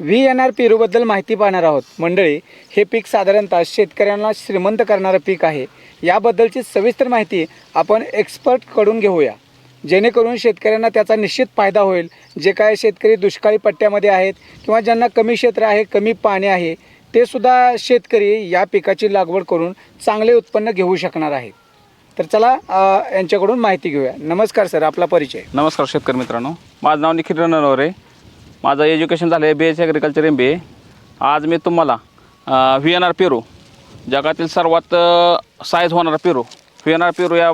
V N R पेरूबद्दल माहिती पाहणार आहोत. मंडळी हे पीक साधारणतः शेतकऱ्यांना श्रीमंत करणारं पीक आहे. याबद्दलची सविस्तर माहिती आपण एक्सपर्टकडून घेऊया. जेणेकरून शेतकऱ्यांना त्याचा निश्चित फायदा होईल. जे काय शेतकरी दुष्काळी पट्ट्यामध्ये आहेत किंवा ज्यांना कमी क्षेत्र आहे कमी पाणी आहे ते सुद्धा शेतकरी या पिकाची लागवड करून चांगले उत्पन्न घेऊ शकणार आहेत. तर चला यांच्याकडून माहिती घेऊया. नमस्कार सर. आपला परिचय. नमस्कार शेतकरी मित्रांनो. माझं नाव निखिल रणनवरे. माझं एज्युकेशन झालं आहे B S agriculture M B A आज मी तुम्हाला व्ही एन आर पेरू जगातील सर्वात साईज होणारा पेरू व्ही एन आर पेरू या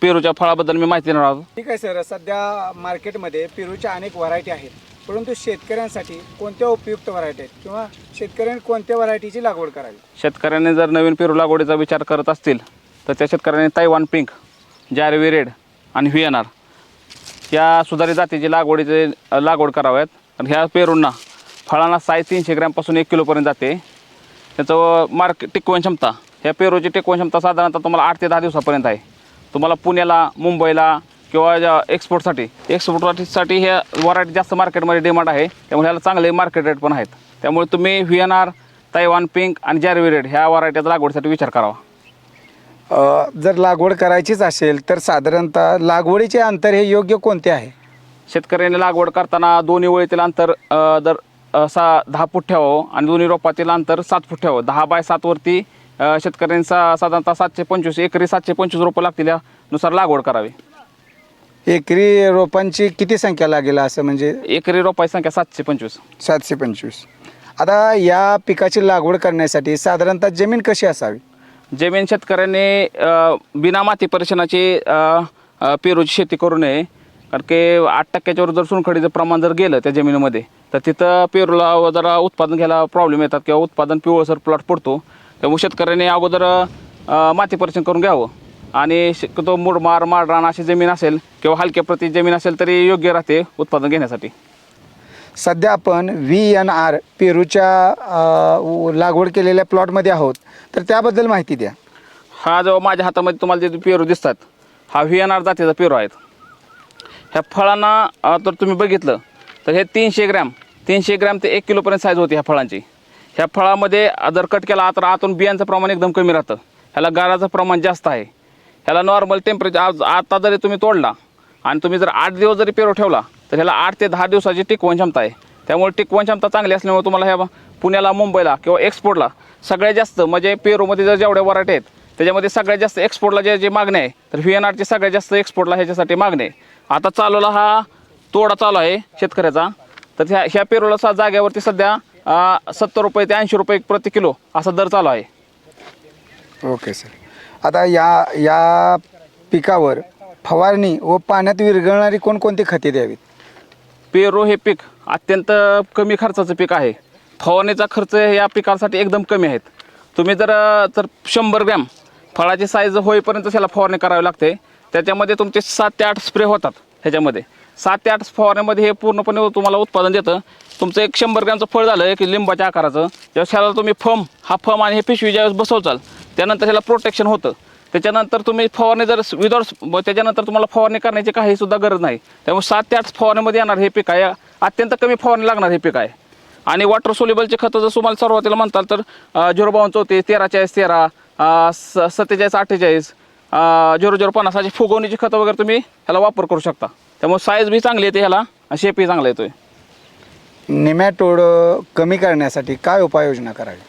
पेरूच्या फळाबद्दल मी माहिती देणार आहोत. ठीक आहे सर सध्या मार्केटमध्ये पेरूच्या अनेक व्हरायटी आहेत. परंतु शेतकऱ्यांसाठी कोणत्या उपयुक्त व्हरायटी आहेत? किंवा शेतकऱ्यांनी कोणत्या व्हरायटीची लागवड करावी? शेतकऱ्यांनी जर नवीन पेरू लागवडीचा विचार करत असतील तर त्या शेतकऱ्यांनी तैवान पिंक जारवी रेड आणि व्ही एन आर या सुधारित जातीची लागवडीचे लागवड कराव्यात. आणि ह्या पेरूंना फळांना साईज तीनशे ग्रॅमपासून एक किलोपर्यंत जाते. त्याचं मार्क टिकवण क्षमता. ह्या पेरूची टिकवण क्षमता साधारणतः तुम्हाला आठ ते दहा दिवसापर्यंत आहे. तुम्हाला पुण्याला मुंबईला किंवा ज्या एक्सपोर्टसाठी एक्सपोर्टसाठी ह्या व्हरायटी जास्त मार्केटमध्ये डिमांड आहे. त्यामुळे ह्याला चांगले मार्केट रेट पण आहेत. त्यामुळे तुम्ही V N R Taiwan pink आणि जॅरवी रेड ह्या व्हरायटीचा लागवडीसाठी विचार करावा. जर लागवड करायचीच असेल तर साधारणतः लागवडीचे अंतर हे योग्य कोणते आहे? शेतकऱ्यांनी लागवड करताना दोन्ही ओळीतील अंतर अ, दर अ, सा दहा फूट ठेवावं आणि दोन्ही रोपातील अंतर सात फूट ठेवावं. दहा बाय सातवरती अ, शेतकऱ्यांनी सा साधारणतः सातशे पंचवीस एकरी सातशे पंचवीस रोपं लागतील यानुसार लागवड करावी. एकरी रोपांची किती संख्या लागेल असं म्हणजे? एकरी रोपाची संख्या सातशे पंचवीस. सातशे पंचवीस. आता या पिकाची लागवड करण्यासाठी साधारणतः जमीन कशी असावी? जमीन शेतकऱ्यांनी बिना माती परीक्षणाची पेरूची शेती करू नये कारण की आठ टक्क्याच्यावर जर चुनखडीचं प्रमाण जर गेलं त्या जमिनीमध्ये तर तिथं पेरूला जरा उत्पादन घ्यायला प्रॉब्लेम येतात किंवा उत्पादन पिवळसर प्लॉट पडतो. त्यामुळे शेतकऱ्यांनी अगोदर माती परीक्षण करून घ्यावं. आणि शक्यतो मुरमार माडरान अशी जमीन असेल किंवा हलक्या प्रती जमीन असेल तरी योग्य राहते उत्पादन घेण्यासाठी. सध्या आपण व्ही एन आर पेरूच्या लागवड केलेल्या प्लॉटमध्ये आहोत. तर त्याबद्दल माहिती द्या. हा जो माझ्या हातामध्ये तुम्हाला जे पेरू दिसतात. हा व्ही एन आर जातीचा पेरू आहेत. ह्या फळांना तर तुम्ही बघितलं तर हे तीनशे ग्रॅम तीनशे ग्रॅम ते एक किलोपर्यंत साईज होती ह्या फळांची. ह्या फळामध्ये जर कट केला तर आतून बियांचं प्रमाण एकदम कमी राहतं. ह्याला गाराचं प्रमाण जास्त आहे. ह्याला नॉर्मल टेम्परेचर आज आता जरी तुम्ही तोडला आणि तुम्ही जर आठ दिवस जरी पेरू ठेवला तर ह्याला आठ ते दहा दिवसाची टिकवण क्षमता आहे. त्यामुळे टिकवण क्षमता चांगली असल्यामुळे तुम्हाला ह्या पुण्याला मुंबईला किंवा एक्सपोर्टला सगळ्यात जास्त म्हणजे पेरूमध्ये जर जेवढ्या वराटे आहेत त्याच्यामध्ये सगळ्यात जास्त एक्सपोर्टला जे जे मागणी आहे तर व्ही एन आरची सगळ्यात जास्त एक्सपोर्टला ह्याच्यासाठी मागणी आहे. आता चालवला हा तोडा चालू आहे शेतकऱ्याचा. तर ह्या ह्या पेरूला सा जाग्यावरती सध्या सत्तर रुपये ते ऐंशी रुपये प्रति किलो असा दर चालू आहे. Okay sir. आता या या पिकावर फवारणी व पाण्यात विरघळणारी कोणकोणती खते द्यावीत? पेरू हे पीक अत्यंत कमी खर्चाचं पीक आहे. फवारणीचा खर्च या पिकासाठी एकदम कमी आहेत. तुम्ही जर जर शंभर ग्रॅम फळाची साईज होईपर्यंत त्याला फवारणी करावी लागते. त्याच्यामध्ये तुमचे सात ते आठ स्प्रे होतात ह्याच्यामध्ये. सात ते आठ फवारण्यामध्ये हे पूर्णपणे तुम्हाला उत्पादन देतं. तुमचं एक शंभर ग्रॅमचं फळ झालं की लिंबाच्या आकाराचं. ज्यावेळेस ह्याला तुम्ही फम हा फम आणि हे पिशवी ज्यावेळेस बसवचाल त्यानंतर ह्याला प्रोटेक्शन होतं. त्याच्यानंतर तुम्ही फवारणी जर विदाउट त्याच्यानंतर तुम्हाला फवारणी करण्याची काही सुद्धा गरज नाही. त्यामुळे सात ते आठ फवारणीमध्ये येणार हे पीक आहे. अत्यंत कमी फवारणी लागणार हे पीक आहे. आणि वॉटर सोल्युबलचे खतं जर तुम्हाला सुरुवातीला म्हणताल तर झिरो बावन्न चौतीस तेरा चाळीस तेरा स सत्तेचाळीस अठ्ठेचाळीस झिरो झिरो पन्नास अशी फुगवणीची खतं वगैरे तुम्ही ह्याला वापर करू शकता. त्यामुळे साईज बी चांगली येते ह्याला आणि शेपही चांगला येतोय. निमॅटोड कमी करण्यासाठी काय उपाययोजना करावी?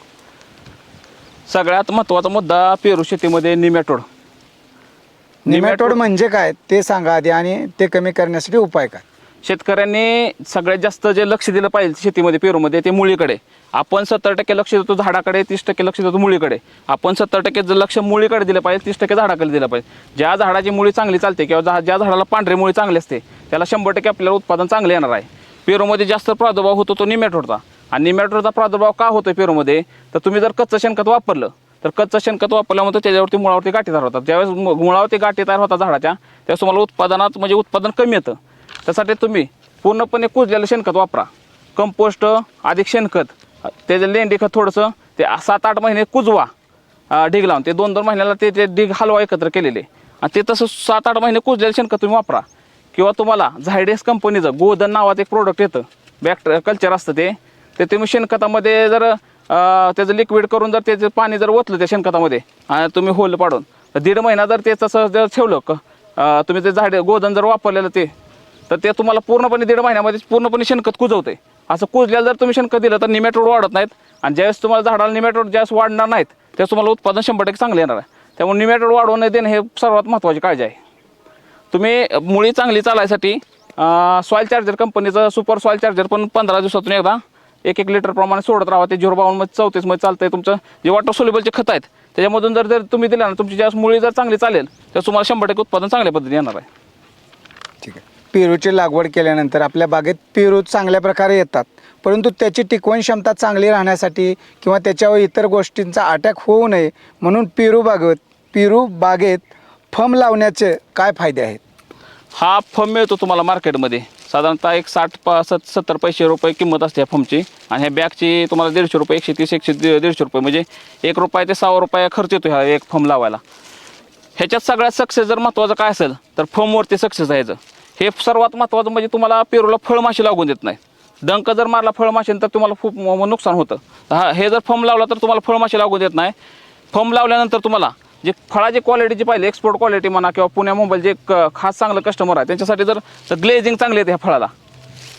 सगळ्यात महत्त्वाचा मुद्दा पेरू शेतीमध्ये निमॅटोड. निमॅटोड म्हणजे काय? ते सांगा आधी आणि ते कमी करण्यासाठी उपाय काय? शेतकऱ्यांनी सगळ्यात जास्त जे लक्ष दिलं पाहिजे शेतीमध्ये पेरूमध्ये ते मुळीकडे. आपण सत्तर टक्के लक्ष देतो झाडाकडे तीस टक्के लक्ष देतो मुळीकडे. आपण सत्तर टक्के जर लक्ष मुळीकडे दिलं पाहिजे तीस टक्के झाडाकडे दिलं पाहिजे. ज्या झाडाची मुळी चांगली चालते किंवा ज्या झाडाला पांढरी मुळी चांगली असते त्याला शंभर टक्के आपल्याला उत्पादन चांगलं येणार आहे. पेरूमध्ये जास्त प्रादुर्भाव होतो तो निमॅटोडचा. आणि निमॅट्रोचा प्रादुर्भाव का होतो पेरूमध्ये? तर तुम्ही जर कच्चं शेणखत वापरलं तर कच्चं शेणखत वापरल्यामुळे त्याच्यावरती मुळावरती गाठी तयार होतात. ज्यावेळेस मुळावरती गाठी तयार होतात झाडाच्या त्यावेळेस तुम्हाला उत्पादनात म्हणजे उत्पादन कमी येतं. त्यासाठी तुम्ही पूर्णपणे कुजलेलं शेणखत वापरा. कंपोस्ट अधिक शेणखत त्याचं लेंडी खत थोडंसं ते सात आठ महिने कुजवा ढीग लावून. ते दोन दोन महिन्याला ते ते ढीग हलवा एकत्र केलेले. आणि ते तसं सात आठ महिने कुजलेलं शेणखत तुम्ही वापरा. किंवा तुम्हाला झायडेस कंपनीचं गोधन नावाचं एक प्रोडक्ट येतं. बॅक्टर कल्चर असतं ते. ते तुम्ही शेणखतामध्ये जर त्याचं लिक्विड करून जर त्याचं पाणी जर ओतलं त्या शेणखतामध्ये आणि तुम्ही होल पाडून तर दीड महिना जर ते तसं जर ठेवलं क तुम्ही ते झाड गोधन जर वापरलेलं ते तर ते तुम्हाला पूर्णपणे दीड महिन्यामध्ये पूर्णपणे शेणखत कुजवते असं कुजल्याला जर तुम्ही शेणखत दिलं तर निमेटोड वाढत नाहीत आणि ज्यावेळेस तुम्हाला झाडाला निमेटोड ज्यावेळेस वाढणार नाहीत त्यावेळेस तुम्हाला उत्पादन शंभर टक्के चांगलं येणार आहे. त्यामुळे निमेटोड वाढवून नाही देणं हे सर्वात महत्त्वाची काळजी आहे. तुम्ही मुळी चांगली चालायसाठी सॉईल चार्जर कंपनीचं सुपर सॉईल चार्जर पण पंधरा दिवसातून एकदा एक एक लिटर प्रमाणे सोडत राहा. ते झिरो बावनमध्ये चौतीसमध्ये चालतंय तुमचं. जे वॉटर सोल्युबलचे खत आहेत त्याच्यामधून जर जर तुम्ही दिला ना तुमची ज्यावेळेस मुळी जर चांगली चालेल तर तुम्हाला शंभर टक्के उत्पादन चांगल्या पद्धतीने येणार आहे. ठीक आहे. पेरूची लागवड केल्यानंतर आपल्या बागेत पेरू चांगल्या प्रकारे येतात. परंतु त्याची टिकवण क्षमता चांगली राहण्यासाठी किंवा त्याच्यावर इतर गोष्टींचा अटॅक होऊ नये म्हणून पेरू बागेत पेरू बागेत फम लावण्याचे काय फायदे आहेत? हा फम मिळतो तुम्हाला मार्केटमध्ये साधारणतः एक साठ पा सत्तर पैसे रुपये किंमत असते या फमची आणि ह्या बॅगची तुम्हाला दीडशे रुपये एकशे तीस एकशे दि- दीडशे रुपये म्हणजे एक रुपये ते सहा रुपये खर्च येतो ह्या एक फम लावायला. ह्याच्यात सगळ्यात सक्सेस जर महत्त्वाचं काय असेल तर फॉर्मवरती सक्सेस आहे हे सर्वात महत्त्वाचं म्हणजे तुम्हाला पेरूला फळमाशी लागून देत नाही. डंक जर मारला फळमाशीन तर तुम्हाला खूप नुकसान होतं. हा हे जर फम लावला तर तुम्हाला फळमाशी लागू देत नाही. फम लावल्यानंतर तुम्हाला जे फळाची क्वालिटी जी पाहिजे एक्सपोर्ट क्वालिटी म्हणा किंवा पुण्या मुंबई जे क- खास चांगलं कस्टमर आहे त्यांच्यासाठी जर ग्लेझिंग चांगली येते ह्या फळाला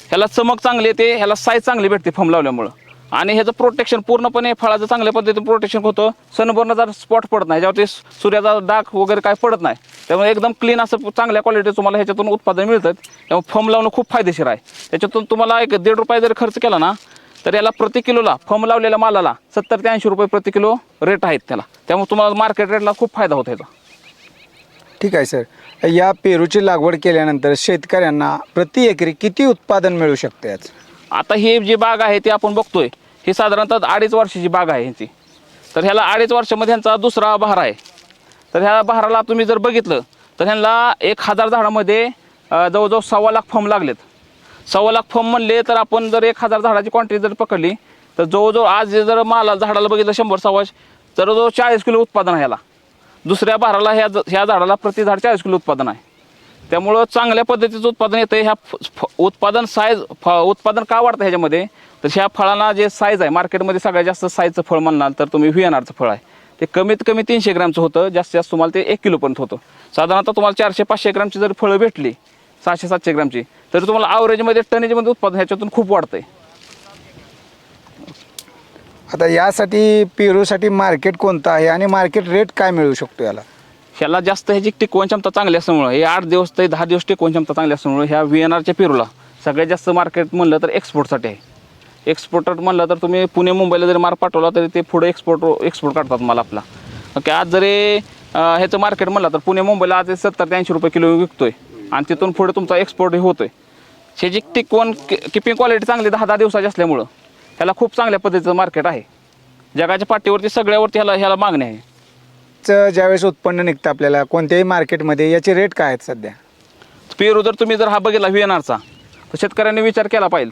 ह्याला चमक चांगली येते ह्याला साईज चांगली भेटते फम लावल्यामुळं. आणि ह्याचं प्रोटेक्शन पूर्णपणे फळाचं चांगल्या पद्धतीने प्रोटेक्शन होतं. सनबर्नचा स्पॉट पडत नाही ज्यावरती सूर्याचा डाग वगैरे काय पडत नाही त्यामुळे एकदम क्लीन असं चांगल्या क्वालिटी तुम्हाला ह्याच्यातून उत्पादन मिळतं. त्यामुळे फम लावणं खूप फायदेशीर आहे. त्याच्यातून तुम्हाला एक दीड रुपये जरी खर्च केला ना तर याला प्रति किलोला फम लावलेल्या मालाला सत्तर ते ऐंशी रुपये प्रति किलो रेट आहेत त्याला. त्यामुळे तुम्हाला मार्केट रेटला खूप फायदा होतो ह्याचा ठीक आहे सर या पेरूची लागवड केल्यानंतर शेतकऱ्यांना प्रति एकरी किती उत्पादन मिळू शकते याचं आता ही जी बाग आहे ती आपण बघतोय ही साधारणतः अडीच वर्षाची बाग आहे ह्यांची. तर ह्याला अडीच वर्षामध्ये ह्यांचा दुसरा बहार आहे. तर ह्या बहाराला तुम्ही जर बघितलं तर ह्यांना एक हजार झाडामध्ये जवळजवळ सव्वा लाख फॉर्म लागलेत. सव्वा लाख फॉर्म म्हणले तर आपण जर एक हजार झाडाची क्वांटिटी जर पकडली तर जवळजवळ आज जर माला झाडाला बघितलं शंभर सव्वा तर जवळ चाळीस किलो उत्पादन आहे ह्याला. दुसऱ्या भाराला ह्या ह्या झाडाला प्रति झाड चाळीस किलो उत्पादन आहे. त्यामुळं चांगल्या पद्धतीचं उत्पादन येतं ह्या फ- फ- उत्पादन साईज फ उत्पादन का वाढतं ह्याच्यामध्ये? तर ह्या फळांना जे साईज आहे मार्केटमध्ये सगळ्यात जास्त साईजचं फळ म्हणणार तर तुम्ही व्हिएनआरचं फळ आहे. ते कमीत कमी तीनशे ग्रॅमचं होतं जास्तीत जास्त तुम्हाला ते एक किलोपर्यंत होतं. साधारणतः तुम्हाला चारशे पाचशे ग्रॅमची जर फळं भेटली सहाशे सातशे ग्रॅमची. तर तुम्हाला ॲव्हरेजमध्ये टनेजमध्ये उत्पादन ह्याच्यातून खूप वाढतंय. आता यासाठी पेरूसाठी मार्केट कोणतं आहे आणि मार्केट रेट काय मिळू शकतो याला? ह्याला जास्त ह्याची टिकवण क्षमता चांगली असल्यामुळं हे आठ दिवस ते दहा दिवस टिकवण क्षमता चांगली असल्यामुळं ह्या व्ही एन आरच्या पेरूला सगळ्यात जास्त मार्केट म्हणलं तर एक्सपोर्टसाठी आहे. एक्सपोर्टर म्हणलं तर तुम्ही पुणे मुंबईला जरी माल पाठवला तरी ते पुढे एक्सपोर्ट एक्सपोर्ट काढतात माल आपला. ओके आज जरी ह्याचं मार्केट म्हणलं तर पुणे मुंबईला आज सत्तर ते ऐंशी रुपये किलो विकतोय. आणि तिथून पुढे तुमचा एक्सपोर्ट होतोय. ह्याची टिकवण किपिंग क्वालिटी चांगली दहा दहा दिवसाची असल्यामुळं ह्याला खूप चांगल्या पद्धतीचं मार्केट आहे. जगाच्या पाठीवरती सगळ्यावरती ह्याला ह्याला मागणी आहे. चं ज्यावेळेस उत्पन्न निघतं आपल्याला कोणत्याही मार्केटमध्ये याचे रेट काय आहेत सध्या? पेरू जर तुम्ही जर हा बघितला व्हिएनआरचा तर शेतकऱ्यांनी विचार केला पाहिजे.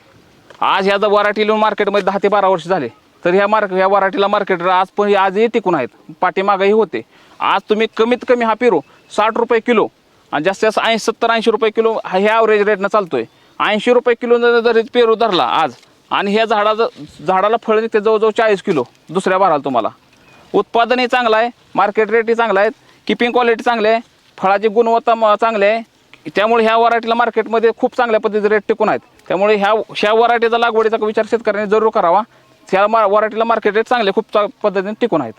आज ह्या जर वराठी लिहून मार्केटमध्ये दहा ते बारा वर्ष झाले तर ह्या मार्क ह्या वराठीला मार्केट आज पण आजही टिकून आहेत. पाठीमागही होते. आज तुम्ही कमीत कमी हा पेरू साठ रुपये किलो आणि जास्तीत जास्त ऐंशी सत्तर ऐंशी रुपये किलो हा ह्या ॲव्हरेज रेटनं चालतोय. ऐंशी रुपये किलो जर पेरू धरला आज आणि ह्या झाडाचं झाडाला फळ निघते जवळजवळ चाळीस किलो दुसऱ्या भराल तुम्हाला. उत्पादनही चांगलं आहे मार्केट रेटही चांगला आहे किपिंग क्वालिटी चांगली आहे फळाची गुणवत्ता चांगली आहे. त्यामुळे ह्या वराठीला मार्केटमध्ये खूप चांगल्या पद्धतीचे रेट टिकून आहेत. त्यामुळे ह्या ह्या व्हरायटीचा लागवडीचा विचार शेतकऱ्यांनी जरूर करावा. ह्या मा वराठीला मार्केट रेट चांगले खूप चा- पद्धतीने टिकून आहेत.